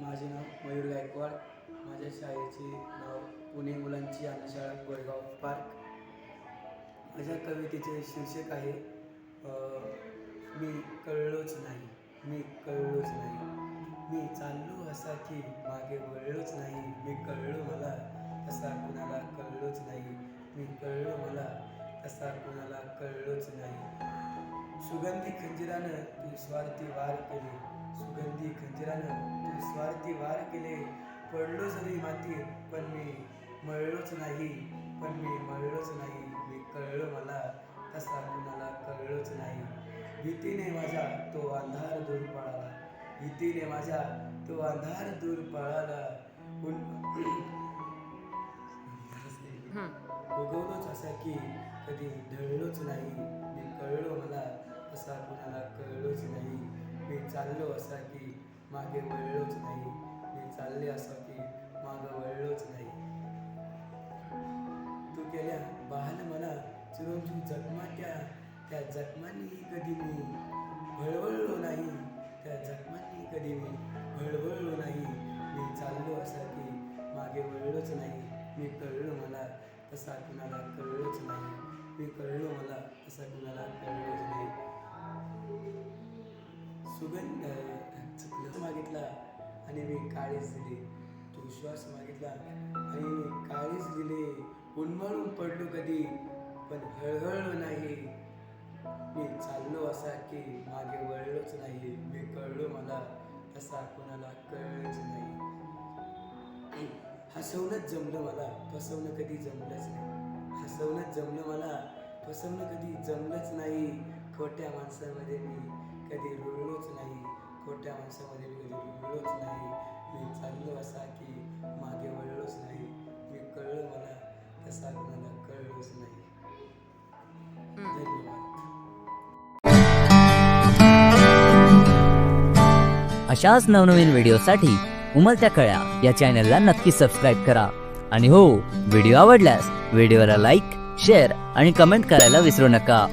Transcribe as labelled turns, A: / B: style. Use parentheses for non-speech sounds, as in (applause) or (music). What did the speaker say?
A: माझे नाव मयूर गायकवाड. माझ्या शाळेचे नाव पुणे मुलांची शाळा गोरेगाव पार्क. माझ्या कवितेचे शीर्षक आहे मी कळलोच नाही मी कळलोच नाही. मी चाललो असा की मागे वळलोच नाही मी कळलो मला तसा कुणाला कळलोच नाही. मी कळलो मला तसा कुणाला कळलोच नाही. सुगंधी खंजिरानं तू स्वार्थी वार केले. सुगंधी खंजिरानं तू स्वार्थी वार केले. पडलो जरी मातीत पण मी मळलोच नाही. पण मी मळलोच नाही. मी कळलो मला तसा कुणाला कळलोच नाही. भीतीने माझा तो अंधार दूर पळाला. भीतीने माझा तो अंधार दूर पळाला. (clears throat) उगवलोच असा की कधी ढळलोच नाही. मी कळलो मला असा कुणाला कळलोच नाही. मी चाललो असा की मागे वळलोच नाही. मी चालले असा की मागे वळलोच नाही. तू केल्या बहाल मला चिरंजीव जखमाट्या त्या जखमांनी कधी मी भळवळलो नाही. त्या जखमांनी कधी मी भळवळलो नाही. मी चाललो असा की मागे वळलोच नाही. मी कळलो मला तसा कुणाला कळलोच नाही. मी कळलो मला तसा कुणाला कळलोच नाही. सुगंध चुकलं मागितला आणि मी काळीच दिली. तू श्वास मागितला आणि मी काळीच दिले. उन्मळून पडलो कधी पण हळहळलो नाही. मी चाललो असा की मागे वळलोच नाही. मी कळलो मला तसा कुणाला कळलंच नाही. हसवणंच जमलं मला फसवणं कधी जमलंच नाही. हसवणंच जमलं मला फसवणं कधी जमलंच नाही. खोट्या माणसामध्ये मी कधी रुळलोच नाही. खोट्या माणसामध्ये मी कधी रुळलोच नाही. मी चाललो असा की मागे वळलोच नाही. मी कळलं मला तसा कुणाला कळलोच नाही. धन्यवाद.
B: अशाच नवनवीन व्हिडिओसाठी उमलत्या कळ्या या चॅनलला नक्की सबस्क्राईब करा. आणि हो व्हिडिओ आवडल्यास व्हिडिओला लाईक शेअर आणि कमेंट करायला विसरू नका.